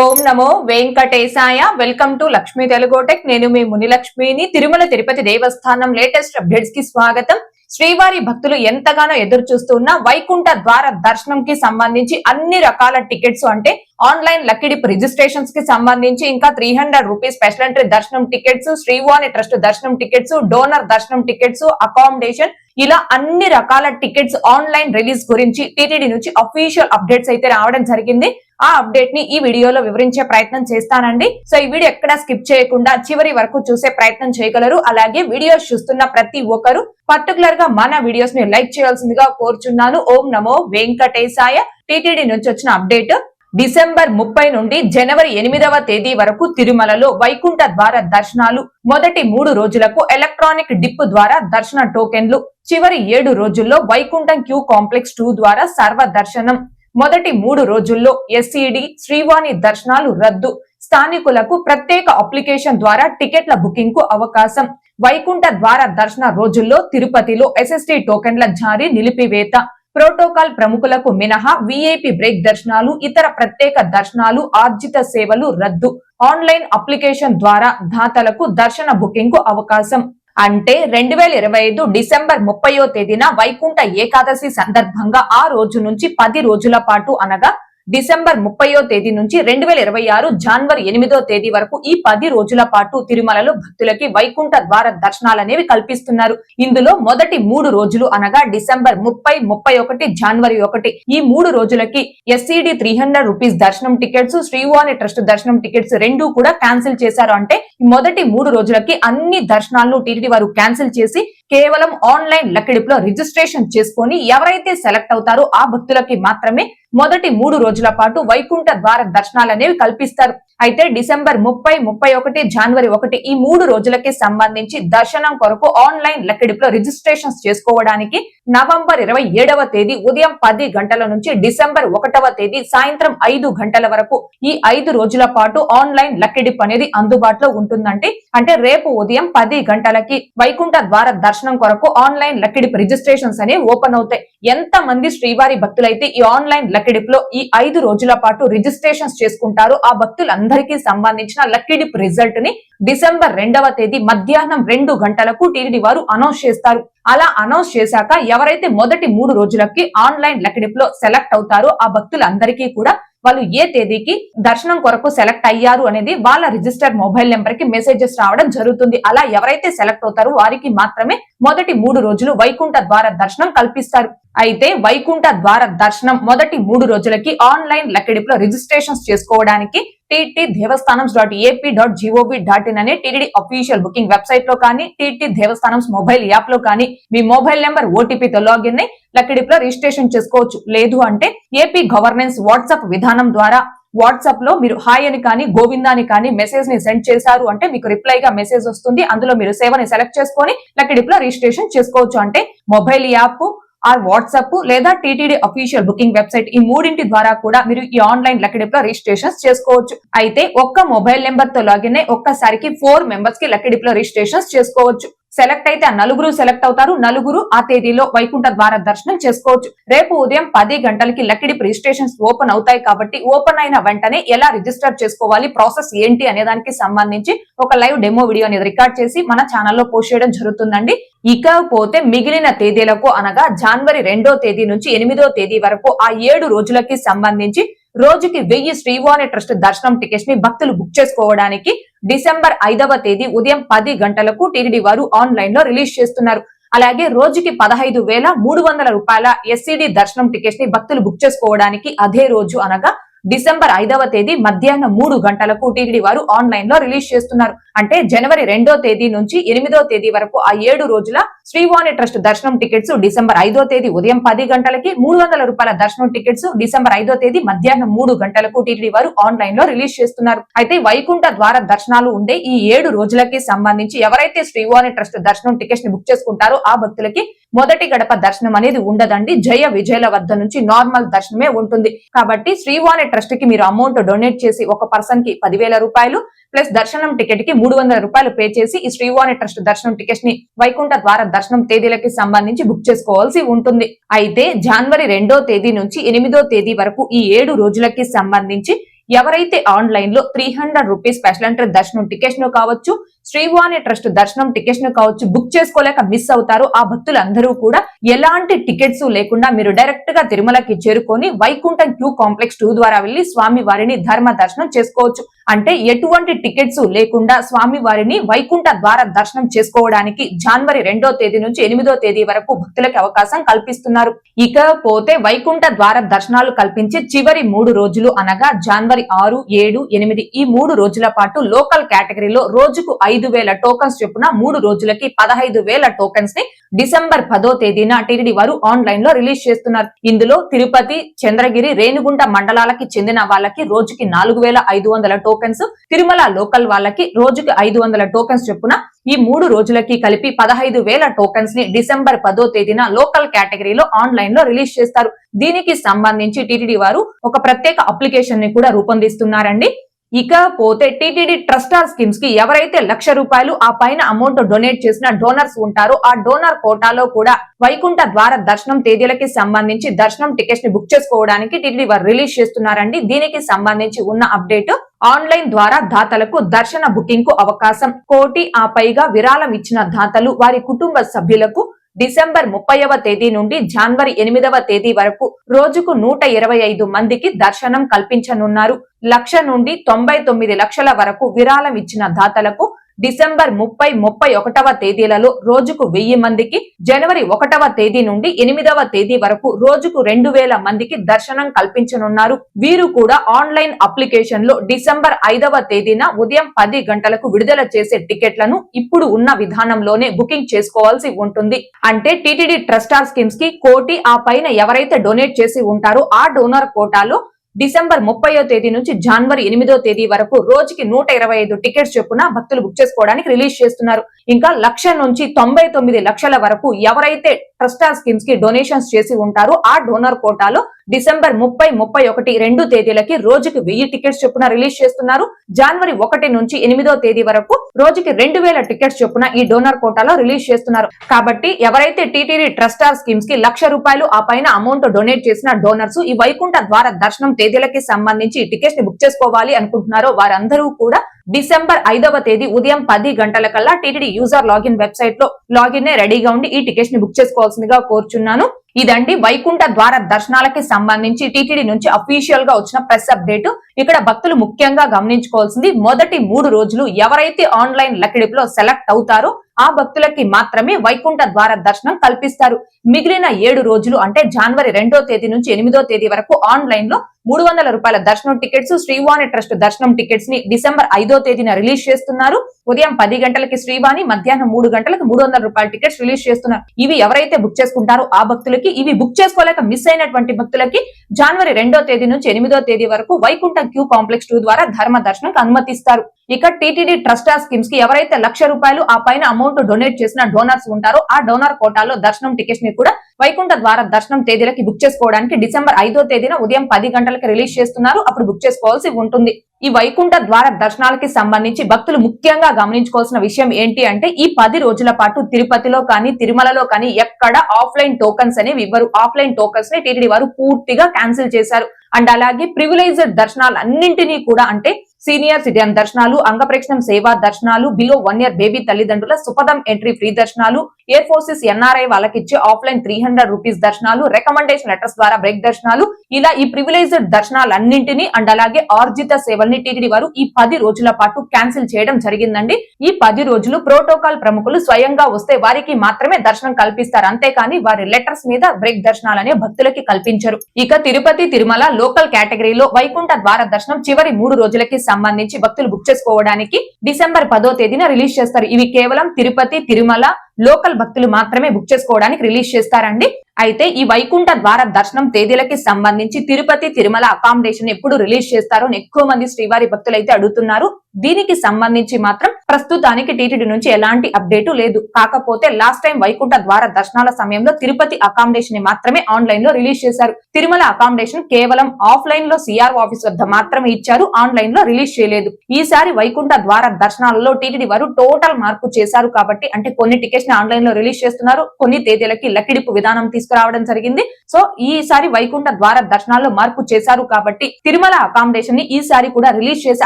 Om Namo Venkatesaya. Welcome to Lakshmi తెలుగోటెక్ నేను మీ మునిలక్ష్మిని. తిరుమల తిరుపతి దేవస్థానం latest అప్డేట్స్కి స్వాగతం. శ్రీవారి భక్తులు ఎంతగానో ఎదురు చూస్తున్న వైకుంఠ ద్వార దర్శనం కి సంబంధించి అన్ని రకాల టికెట్స్ అంటే ఆన్లైన్ లక్కిడిప్ రిజిస్ట్రేషన్స్కి సంబంధించి ఇంకా three hundred rupees special entry దర్శనం టికెట్స్ శ్రీవాణి ట్రస్ట్ దర్శనం టికెట్స్ డోనర్ దర్శనం టికెట్స్ అకామిడేషన్ ఇలా అన్ని రకాల టికెట్స్ ఆన్లైన్ రిలీజ్ గురించి టీటీడీ నుంచి అఫీషియల్ అప్డేట్స్ అయితే రావడం జరిగింది. ఆ అప్డేట్ని ఈ వీడియోలో వివరించే ప్రయత్నం చేస్తానండి. సో ఈ వీడియో ఎక్కడా స్కిప్ చేయకుండా చివరి వరకు చూసే ప్రయత్నం చేయగలరు. అలాగే వీడియోస్ చూస్తున్న ప్రతి ఒక్కరు పర్టికులర్గా మన వీడియోస్ని లైక్ చేయాల్సిందిగా కోరుచున్నాను. ఓం నమో వెంకటేశాయ. టీటీడీ నుంచి వచ్చిన అప్డేట్ డిసెంబర్ ముప్పై నుండి జనవరి ఎనిమిదవ తేదీ వరకు తిరుమలలో వైకుంఠ ద్వార దర్శనాలు మొదటి మూడు రోజులకు ఎలక్ట్రానిక్ డిప్ ద్వారా దర్శన టోకెన్లు చివరి ఏడు రోజుల్లో వైకుంఠం క్యూ కాంప్లెక్స్ టూ ద్వారా సర్వ దర్శనం మొదటి మూడు రోజుల్లో ఎస్ఈడి శ్రీవాణి దర్శనాలు రద్దు. స్థానికులకు ప్రత్యేక అప్లికేషన్ ద్వారా టికెట్ల బుకింగ్కు అవకాశం. వైకుంఠ ద్వార దర్శన రోజుల్లో తిరుపతిలో ఎస్ఎస్టీ టోకెన్ల జారీ నిలిపివేత. ప్రోటోకాల్ ప్రముఖులకు మినహా విఐపి బ్రేక్ దర్శనాలు ఇతర ప్రత్యేక దర్శనాలు ఆర్జిత సేవలు రద్దు. ఆన్లైన్ అప్లికేషన్ ద్వారా దాతలకు దర్శన బుకింగ్కు అవకాశం. అంటే రెండు వేల ఇరవై ఐదు డిసెంబర్ ముప్పయో తేదీన వైకుంఠ ఏకాదశి సందర్భంగా ఆ రోజు నుంచి పది రోజుల పాటు అనగా డిసెంబర్ ముప్పయో తేదీ నుంచి రెండు వేల ఇరవై ఆరు జనవరి ఎనిమిదో తేదీ వరకు ఈ పది రోజుల పాటు తిరుమలలో భక్తులకి వైకుంఠ ద్వార దర్శనాలనేవి కల్పిస్తున్నారు. ఇందులో మొదటి మూడు రోజులు అనగా డిసెంబర్ ముప్పై ముప్పై ఒకటి జనవరి ఒకటి. ఈ మూడు రోజులకి ఎస్సీడి త్రీ హండ్రెడ్ రూపీస్ దర్శనం టికెట్స్ శ్రీవాణి ట్రస్ట్ దర్శనం టికెట్స్ రెండు కూడా క్యాన్సిల్ చేశారు. అంటే మొదటి మూడు రోజులకి అన్ని దర్శనాలను టీటీడీ వారు క్యాన్సిల్ చేసి కేవలం ఆన్లైన్ లక్కిడిపులో రిజిస్ట్రేషన్ చేసుకొని ఎవరైతే సెలెక్ట్ అవుతారో ఆ భక్తులకి మాత్రమే మొదటి మూడు రోజుల పాటు వైకుంఠ ద్వార దర్శనాలు అనేవి కల్పిస్తారు. అయితే డిసెంబర్ ముప్పై ముప్పై ఒకటి జనవరి ఒకటి ఈ మూడు రోజులకి సంబంధించి దర్శనం కొరకు ఆన్లైన్ లెక్కడిపులో రిజిస్ట్రేషన్స్ చేసుకోవడానికి నవంబర్ ఇరవై ఏడవ తేదీ ఉదయం పది గంటల నుంచి డిసెంబర్ ఒకటవ తేదీ సాయంత్రం ఐదు గంటల వరకు ఈ ఐదు రోజుల పాటు ఆన్లైన్ లక్కిడిప్ అనేది అందుబాటులో ఉంటుందండి అంటే రేపు ఉదయం పది గంటలకి వైకుంఠ ద్వార దర్శనం కొరకు ఆన్లైన్ లక్కిడిప్ రిజిస్ట్రేషన్స్ అనేవి ఓపెన్ అవుతాయి. ఎంత మంది శ్రీవారి భక్తులైతే ఈ ఆన్లైన్ లక్కిడిప్లో ఈ ఐదు రోజుల పాటు రిజిస్ట్రేషన్స్ చేసుకుంటారో. ఆ భక్తులందరికీ సంబంధించిన లక్కిడిప్ రిజల్ట్ని డిసెంబర్ రెండవ తేదీ మధ్యాహ్నం రెండు గంటలకు టీడీ వారు అనౌన్స్ చేస్తారు. అలా అనౌన్స్ చేశాక ఎవరైతే మొదటి మూడు రోజులకి ఆన్లైన్ లక్కిడిప్లో సెలెక్ట్ అవుతారో ఆ భక్తులందరికీ కూడా వాళ్ళు ఏ తేదీకి దర్శనం కొరకు సెలెక్ట్ అయ్యారు అనేది వాళ్ళ రిజిస్టర్ మొబైల్ నెంబర్కి మెసేజెస్ రావడం జరుగుతుంది. అలా ఎవరైతే సెలెక్ట్ అవుతారో వారికి మాత్రమే మొదటి మూడు రోజులు వైకుంఠ ద్వార దర్శనం కల్పిస్తారు. అయితే వైకుంఠ ద్వార దర్శనం మొదటి మూడు రోజులకి ఆన్లైన్ లెక్కడిపులో రిజిస్ట్రేషన్స్ చేసుకోవడానికి TT Devasthanam dot AP dot GOV dot in అనే టీడీ అఫీషియల్ బుకింగ్ వెబ్సైట్లో కానీ టీటీ దేవస్థానం మొబైల్ యాప్లో కానీ మీ మొబైల్ నెంబర్ ఓటీపీతో లాగిన్ అయి లక్కడిపులో రిజిస్ట్రేషన్ చేసుకోవచ్చు. లేదు అంటే ఏపీ గవర్నెన్స్ వాట్సాప్ విధానం ద్వారా వాట్సాప్లో మీరు హాయ్ అని కానీ గోవిందా అని కానీ మెసేజ్ని సెండ్ చేశారు అంటే మీకు రిప్లై గా మెసేజ్ వస్తుంది. అందులో మీరు సేవని సెలెక్ట్ చేసుకొని లక్కడిపులో రిజిస్ట్రేషన్ చేసుకోవచ్చు. అంటే మొబైల్ యాప్ ఆర్ వాట్సాప్ లేదా టీటీడీ అఫీషియల్ బుకింగ్ వెబ్సైట్ ఈ మూడింటి ద్వారా కూడా మీరు ఈ ఆన్లైన్ లక్కడిప్లో రిజిస్ట్రేషన్ చేసుకోవచ్చు. అయితే ఒక్క మొబైల్ నెంబర్తో లాగిన్ అయి ఒక్కసారికి ఫోర్ మెంబర్స్కి లక్కడిప్లో రిజిస్ట్రేషన్ చేసుకోవచ్చు. సెలెక్ట్ అయితే ఆ నలుగురు సెలెక్ట్ అవుతారు. నలుగురు ఆ తేదీలో వైకుంఠ ద్వార దర్శనం చేసుకోవచ్చు. రేపు ఉదయం పది గంటలకి లక్కిడి రిజిస్ట్రేషన్స్ ఓపెన్ అవుతాయి కాబట్టి ఓపెన్ అయిన వెంటనే ఎలా రిజిస్టర్ చేసుకోవాలి? ప్రాసెస్ ఏంటి అనే దానికి సంబంధించి ఒక లైవ్ డెమో వీడియో అనేది రికార్డ్ చేసి మన ఛానల్లో పోస్ట్ చేయడం జరుగుతుందండి. ఇకపోతే మిగిలిన తేదీలకు అనగా జనవరి రెండో తేదీ నుంచి ఎనిమిదో తేదీ వరకు ఆ ఏడు రోజులకి సంబంధించి రోజుకి వెయ్యి శ్రీవాణి ట్రస్ట్ దర్శనం టికెట్స్ని భక్తులు బుక్ చేసుకోవడానికి డిసెంబర్ ఐదవ తేదీ ఉదయం పది గంటలకు టీడీ వారు ఆన్లైన్లో రిలీజ్ చేస్తున్నారు. అలాగే రోజుకి పదహైదు వేల మూడు వందల రూపాయల ఎస్సీడీ దర్శనం టికెట్స్ని భక్తులు బుక్ చేసుకోవడానికి అదే రోజు అనగా డిసెంబర్ ఐదవ తేదీ మధ్యాహ్నం మూడు గంటలకు టీటీడీ వారు ఆన్లైన్లో రిలీజ్ చేస్తున్నారు. అంటే జనవరి రెండో తేదీ నుంచి ఎనిమిదో తేదీ వరకు ఆ ఏడు రోజుల శ్రీవాణి ట్రస్ట్ దర్శనం టికెట్స్ డిసెంబర్ ఐదో తేదీ ఉదయం పది గంటలకి మూడు వందల రూపాయల దర్శనం టికెట్స్ డిసెంబర్ ఐదో తేదీ మధ్యాహ్నం మూడు గంటలకు టీటీడీ వారు ఆన్లైన్లో రిలీజ్ చేస్తున్నారు. అయితే వైకుంఠ ద్వార దర్శనాలు ఉండే ఈ ఏడు రోజులకి సంబంధించి ఎవరైతే శ్రీవాణి ట్రస్ట్ దర్శనం టికెట్స్ని బుక్ చేసుకుంటారో ఆ భక్తులకి మొదటి గడప దర్శనం అనేది ఉండదండి. జయ విజయల వద్ద నుంచి నార్మల్ దర్శనమే ఉంటుంది. కాబట్టి శ్రీవాణి ట్రస్ట్కి మీరు అమౌంట్ డొనేట్ చేసి ఒక పర్సన్కి పదివేల రూపాయలు ప్లస్ దర్శనం టికెట్కి మూడు వందల రూపాయలు పే చేసి ఈ శ్రీవాణి ట్రస్ట్ దర్శనం టికెట్ని వైకుంఠ ద్వార దర్శనం తేదీలకి సంబంధించి బుక్ చేసుకోవాల్సి ఉంటుంది. అయితే జనవరి రెండో తేదీ నుంచి ఎనిమిదో తేదీ వరకు ఈ ఏడు రోజులకి సంబంధించి ఎవరైతే ఆన్లైన్లో three hundred rupees special entry దర్శనం టికెట్ను కావచ్చు శ్రీవాణి ట్రస్ట్ దర్శనం టికెట్స్ను కావచ్చు బుక్ చేసుకోలేక మిస్ అవుతారు. ఆ భక్తులందరూ కూడా ఎలాంటి టికెట్స్ లేకుండా మీరు డైరెక్ట్గా తిరుమలకి చేరుకొని వైకుంఠం క్యూ కాంప్లెక్స్ టూ ద్వారా వెళ్ళి స్వామి వారిని ధర్మ దర్శనం చేసుకోవచ్చు. అంటే ఎటువంటి టికెట్స్ లేకుండా స్వామి వారిని వైకుంఠ ద్వార దర్శనం చేసుకోవడానికి జనవరి రెండో తేదీ నుంచి ఎనిమిదో తేదీ వరకు భక్తులకు అవకాశం కల్పిస్తున్నారు. ఇకపోతే వైకుంఠ ద్వార దర్శనాలు కల్పించి చివరి మూడు రోజులు అనగా జనవరి ఆరు ఏడు ఎనిమిది ఈ మూడు రోజుల పాటు లోకల్ కేటగిరీలో రోజుకు ఐదు ఐదు వేల టోకన్స్ చొప్పున మూడు రోజులకి పదహైదు వేల టోకన్స్ని డిసెంబర్ పదో తేదీన టీడీడీ వారు ఆన్లైన్లో రిలీజ్ చేస్తున్నారు. ఇందులో తిరుపతి చంద్రగిరి రేణుగుంట మండలాలకి చెందిన వాళ్ళకి రోజుకి నాలుగు వేల ఐదు వందల టోకన్స్ తిరుమల లోకల్ వాళ్ళకి రోజుకి ఐదు వందల టోకెన్స్ చొప్పున ఈ మూడు రోజులకి కలిపి పదహైదు వేల టోకన్స్ని డిసెంబర్ పదో తేదీన లోకల్ కేటగిరీలో ఆన్లైన్లో రిలీజ్ చేస్తారు. దీనికి సంబంధించి టీటీడీ వారు ఒక ప్రత్యేక అప్లికేషన్ని కూడా రూపొందిస్తున్నారండి. ఇకపోతే టీటీడీ ట్రస్టార్ స్కీమ్స్కి ఎవరైతే లక్ష రూపాయలు ఆ పైన అమౌంట్ డొనేట్ చేసిన డోనర్స్ ఉంటారో ఆ డోనర్ కోటాలో కూడా వైకుంఠ ద్వార దర్శనం తేదీలకి సంబంధించి దర్శనం టికెట్స్ని బుక్ చేసుకోవడానికి టీటీడీ వారు రిలీజ్ చేస్తున్నారండి. దీనికి సంబంధించి ఉన్న అప్డేట్ ఆన్లైన్ ద్వారా దాతలకు దర్శన బుకింగ్కు అవకాశం. కోటి ఆ పైగా విరాళం ఇచ్చిన దాతలు వారి కుటుంబ సభ్యులకు డిసెంబర్ ముప్పైవ తేదీ నుండి జనవరి ఎనిమిదవ తేదీ వరకు రోజుకు నూట ఇరవై ఐదు మందికి దర్శనం కల్పించనున్నారు. లక్ష నుండి తొంభై తొమ్మిది లక్షల వరకు విరాళం ఇచ్చిన దాతలకు డిసెంబర్ ముప్పై ముప్పై ఒకటవ తేదీలలో రోజుకు వెయ్యి మందికి జనవరి ఒకటవ తేదీ నుండి ఎనిమిదవ తేదీ వరకు రోజుకు రెండు వేల మందికి దర్శనం కల్పించనున్నారు. వీరు కూడా ఆన్లైన్ అప్లికేషన్లో డిసెంబర్ ఐదవ తేదీన ఉదయం పది గంటలకు విడుదల చేసే టికెట్లను ఇప్పుడు ఉన్న విధానంలోనే బుకింగ్ చేసుకోవాల్సి ఉంటుంది. అంటే టీటీడీ ట్రస్టార్ స్కీమ్స్కి కోటి ఆ పైన ఎవరైతే డొనేట్ చేసి ఉంటారో ఆ డోనర్ కోటాలో డిసెంబర్ ముప్పయో తేదీ నుంచి జనవరి ఎనిమిదో తేదీ వరకు రోజుకి నూట ఇరవై ఐదు టికెట్స్ చొప్పున భక్తులు బుక్ చేసుకోవడానికి రిలీజ్ చేస్తున్నారు. ఇంకా లక్ష నుంచి తొంభై తొమ్మిది లక్షల వరకు ఎవరైతే ట్రస్టార్ స్కీమ్స్కి డొనేషన్స్ చేసి ఉంటారు. ఆ డోనర్ కోటాలో డిసెంబర్ ముప్పై ముప్పై ఒకటి రెండు తేదీలకి రోజుకి వెయ్యి టికెట్స్ చొప్పున రిలీజ్ చేస్తున్నారు. జనవరి ఒకటి నుంచి ఎనిమిదో తేదీ వరకు రోజుకి రెండు వేల టికెట్స్ చొప్పున ఈ డోనర్ కోటాలో రిలీజ్ చేస్తున్నారు. కాబట్టి ఎవరైతే టీటీడీ ట్రస్టార్ స్కీమ్స్కి లక్ష రూపాయలు ఆ పైన అమౌంట్ డొనేట్ చేసిన డోనర్స్ ఈ వైకుంఠ ద్వారా దర్శనం తేదీలకి సంబంధించి టికెట్స్ని బుక్ చేసుకోవాలి అనుకుంటున్నారో వారందరూ కూడా డిసెంబర్ ఐదవ తేదీ ఉదయం పది గంటల కల్లా టీటీడీ యూజర్ లాగిన్ వెబ్సైట్లో లాగిన్ రెడీగా ఉండి ఈ టికెట్స్ని బుక్ చేసుకోవాల్సిందిగా కోరుచున్నాను. ఇదండి వైకుంఠ ద్వార దర్శనాలకి సంబంధించి టీటీడీ నుంచి అఫీషియల్గా వచ్చిన ప్రెస్ అప్డేట్ ఇక్కడ భక్తులు ముఖ్యంగా గమనించుకోవాల్సింది మొదటి మూడు రోజులు ఎవరైతే ఆన్లైన్ లకిడిపులో సెలెక్ట్ అవుతారో ఆ భక్తులకి మాత్రమే వైకుంఠ ద్వార దర్శనం కల్పిస్తారు. మిగిలిన ఏడు రోజులు అంటే జనవరి రెండో తేదీ నుంచి ఎనిమిదో తేదీ వరకు ఆన్లైన్లో మూడు వందల రూపాయల దర్శనం టికెట్స్ శ్రీవాణి ట్రస్ట్ దర్శనం టికెట్స్ని డిసెంబర్ ఐదో తేదీన రిలీజ్ చేస్తున్నారు. ఉదయం పది గంటలకి శ్రీవాణి మధ్యాహ్నం మూడు గంటలకు మూడు వందల రూపాయల టికెట్స్ రిలీజ్ చేస్తున్నారు. ఇవి ఎవరైతే బుక్ చేసుకుంటారో ఆ భక్తులకి ఇవి బుక్ చేసుకోలేక మిస్ అయినటువంటి భక్తులకి జనవరి రెండో తేదీ నుంచి ఎనిమిదో తేదీ వరకు వైకుంఠ క్యూ కాంప్లెక్స్ టూ ద్వారా ధర్మ దర్శనం అనుమతిస్తారు. ఇక టీటీడీ ట్రస్ట్ స్కీమ్స్కి ఎవరైతే లక్ష రూపాయలు ఆ పైన అమౌంట్ డొనేట్ చేసిన డోనర్స్ ఉంటారో ఆ డోనర్ కోటాలో దర్శనం టికెట్స్ని కూడా వైకుంఠ ద్వారా దర్శనం తేదీలకి బుక్ చేసుకోవడానికి డిసెంబర్ ఐదో తేదీన ఉదయం పది గంటలకి రిలీజ్ చేస్తున్నారు. అప్పుడు బుక్ చేసుకోవాల్సి ఉంటుంది. ఈ వైకుంఠ ద్వార దర్శనాలకి సంబంధించి భక్తులు ముఖ్యంగా గమనించుకోవాల్సిన విషయం ఏంటి అంటే ఈ పది రోజుల పాటు తిరుపతిలో కానీ తిరుమలలో కానీ ఎక్కడ ఆఫ్లైన్ టోకన్స్ అనేవి ఇవ్వరు. ఆఫ్లైన్ టోకన్స్ని టీటీడీ వారు పూర్తిగా క్యాన్సిల్ చేశారు. అండ్ అలాగే ప్రివిలైజ్డ్ దర్శనాలు అన్నింటినీ కూడా అంటే సీనియర్ సిటిజన్ దర్శనాలు అంగప్రేక్షణం సేవా దర్శనాలు బిలో వన్ ఇయర్ బేబీ తల్లిదండ్రుల సుపదం ఎంట్రీ ఫ్రీ దర్శనాలు ఎయిర్ ఫోర్సెస్ ఎన్ఆర్ఐ వాళ్ళకి ఇచ్చే ఆఫ్లైన్ త్రీ హండ్రెడ్ రూపీస్ దర్శనాలు రికమెండేషన్ లెటర్స్ ద్వారా బ్రేక్ దర్శనాలు ఇలా ఈ ప్రివిలైజ్డ్ దర్శనాలు అన్నింటినీ అండ్ అలాగే ఆర్జిత సేవల్ని టీటీడీ వారు ఈ పది రోజుల పాటు క్యాన్సిల్ చేయడం జరిగిందండి. ఈ పది రోజులు ప్రోటోకాల్ ప్రముఖులు స్వయంగా వస్తే వారికి మాత్రమే దర్శనం కల్పిస్తారు. అంతేకాని వారి లెటర్స్ మీద బ్రేక్ దర్శనాలనే భక్తులకి కల్పించరు. ఇక తిరుపతి తిరుమల లోకల్ కేటగిరీలో వైకుంఠ ద్వార దర్శనం చివరి మూడు రోజులకి సంబంధించి భక్తులు బుక్ చేసుకోవడానికి డిసెంబర్ పదో తేదీన రిలీజ్ చేస్తారు. ఇవి కేవలం తిరుపతి తిరుమల లోకల్ భక్తులు మాత్రమే బుక్ చేసుకోవడానికి రిలీజ్ చేస్తారండి. అయితే ఈ వైకుంఠ ద్వార దర్శనం తేదీలకి సంబంధించి తిరుపతి తిరుమల అకామిడేషన్ ఎప్పుడు రిలీజ్ చేస్తారో అని ఎక్కువ మంది శ్రీవారి భక్తులు అయితే అడుగుతున్నారు. దీనికి సంబంధించి మాత్రం ప్రస్తుతానికి టీటీడీ నుంచి ఎలాంటి అప్డేట్ లేదు. కాకపోతే లాస్ట్ టైం వైకుంఠ ద్వార దర్శనాల సమయంలో తిరుపతి అకామిడేషన్ని మాత్రమే ఆన్లైన్లో రిలీజ్ చేశారు. తిరుమల అకామిడేషన్ కేవలం ఆఫ్లైన్లో సిఆర్ ఆఫీస్ వద్ద మాత్రమే ఇచ్చారు. ఆన్లైన్లో రిలీజ్ చేయలేదు. ఈసారి వైకుంఠ ద్వార దర్శనాలలో టీటీడీ వారు టోటల్ మార్పు చేశారు కాబట్టి అంటే కొన్ని టికెట్స్ని ఆన్లైన్లో రిలీజ్ చేస్తున్నారు. కొన్ని తేదీలకి లకిడిపు విధానం తీసుకురావడం జరిగింది. సో ఈసారి వైకుంఠ ద్వార దర్శనాల్లో మార్పు చేశారు కాబట్టి తిరుమల అకామిడేషన్ని ఈసారి కూడా రిలీజ్ చేసే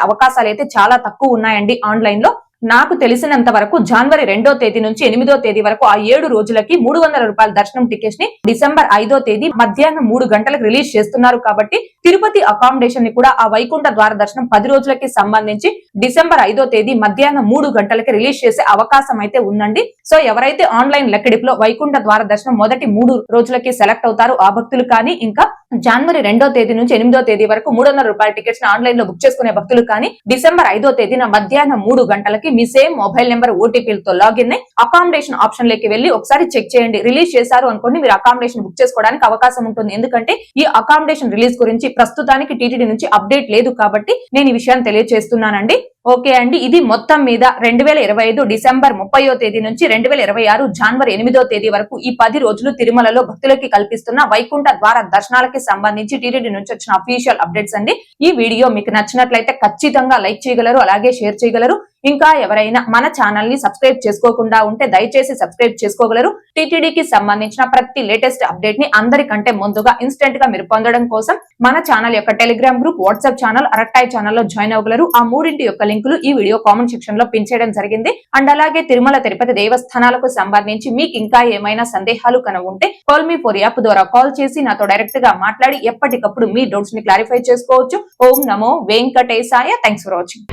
అవకాశాలు అయితే చాలా తక్కువ ఉన్నాయండి ఆన్లైన్లో నాకు తెలిసినంత వరకు జనవరి రెండో తేదీ నుంచి ఎనిమిదో తేదీ వరకు ఆ ఏడు రోజులకి మూడు వందల రూపాయల దర్శనం టికెట్స్ని డిసెంబర్ ఐదో తేదీ మధ్యాహ్నం మూడు గంటలకు రిలీజ్ చేస్తున్నారు కాబట్టి తిరుపతి అకామిడేషన్ని కూడా ఆ వైకుంఠ ద్వార దర్శనం పది రోజులకి సంబంధించి డిసెంబర్ ఐదో తేదీ మధ్యాహ్నం మూడు గంటలకి రిలీజ్ చేసే అవకాశం అయితే ఉందండి. సో ఎవరైతే ఆన్లైన్ లెక్కడిపులో వైకుంఠ ద్వార దర్శనం మొదటి మూడు రోజులకి సెలెక్ట్ అవుతారు ఆ భక్తులు కానీ ఇంకా జనవరి రెండో తేదీ నుంచి ఎనిమిదో తేదీ వరకు మూడు వందల రూపాయల టికెట్స్ని ఆన్లైన్లో బుక్ చేసుకునే భక్తులు కానీ డిసెంబర్ ఐదో తేదీన మధ్యాహ్నం మూడు గంటలకి మీ సేమ్ మొబైల్ నెంబర్ ఓటీపీలతో లాగిన్ అయి అకామిడేషన్ ఆప్షన్లోకి వెళ్ళి ఒకసారి చెక్ చేయండి. రిలీజ్ చేశారు అనుకోండి మీరు అకామిడేషన్ బుక్ చేసుకోవడానికి అవకాశం ఉంటుంది. ఎందుకంటే ఈ అకామిడేషన్ రిలీజ్ గురించి ప్రస్తుతానికి టీటీడీ నుంచి అప్డేట్ లేదు కాబట్టి నేను ఈ విషయాన్ని తెలియజేస్తున్నానండి ఓకే అండి. ఇది మొత్తం మీద రెండు వేల ఇరవై ఐదు డిసెంబర్ ముప్పయో తేదీ నుంచి రెండు వేల ఇరవై ఆరు జనవరి ఎనిమిదో తేదీ వరకు ఈ పది రోజులు తిరుమలలో భక్తులకి కల్పిస్తున్న వైకుంఠ ద్వార దర్శనాలకి సంబంధించి టీటీడీ నుంచి వచ్చిన అఫీషియల్ అప్డేట్స్ అండి. ఈ వీడియో మీకు నచ్చినట్లయితే ఖచ్చితంగా లైక్ చేయగలరు అలాగే షేర్ చేయగలరు. ఇంకా ఎవరైనా మన ఛానల్ని సబ్స్క్రైబ్ చేసుకోకుండా ఉంటే దయచేసి సబ్స్క్రైబ్ చేసుకోగలరు. టీటీడీకి సంబంధించిన ప్రతి లేటెస్ట్ అప్డేట్ని అందరికంటే ముందుగా ఇన్స్టెంట్గా మీరు పొందడం కోసం మన ఛానల్ యొక్క Telegram group WhatsApp channel Arattai ఛానల్లో జాయిన్ అవ్వగలరు. ఆ మూడింటి యొక్క లింక్ లింకులు ఈ వీడియో కామెంట్ సెక్షన్లో పిన్ చేయడం జరిగింది. అండ్ అలాగే తిరుమల తిరుపతి దేవస్థానాలకు సంబంధించి మీకు ఇంకా ఏమైనా సందేహాలు కన ఉంటే కాల్ మీ ఫోర్ యాప్ ద్వారా కాల్ చేసి నాతో డైరెక్ట్గా మాట్లాడి ఎప్పటికప్పుడు మీ డౌట్స్ని క్లారిఫై చేసుకోవచ్చు. ఓం నమో వెంకటేశాయ. Thanks for watching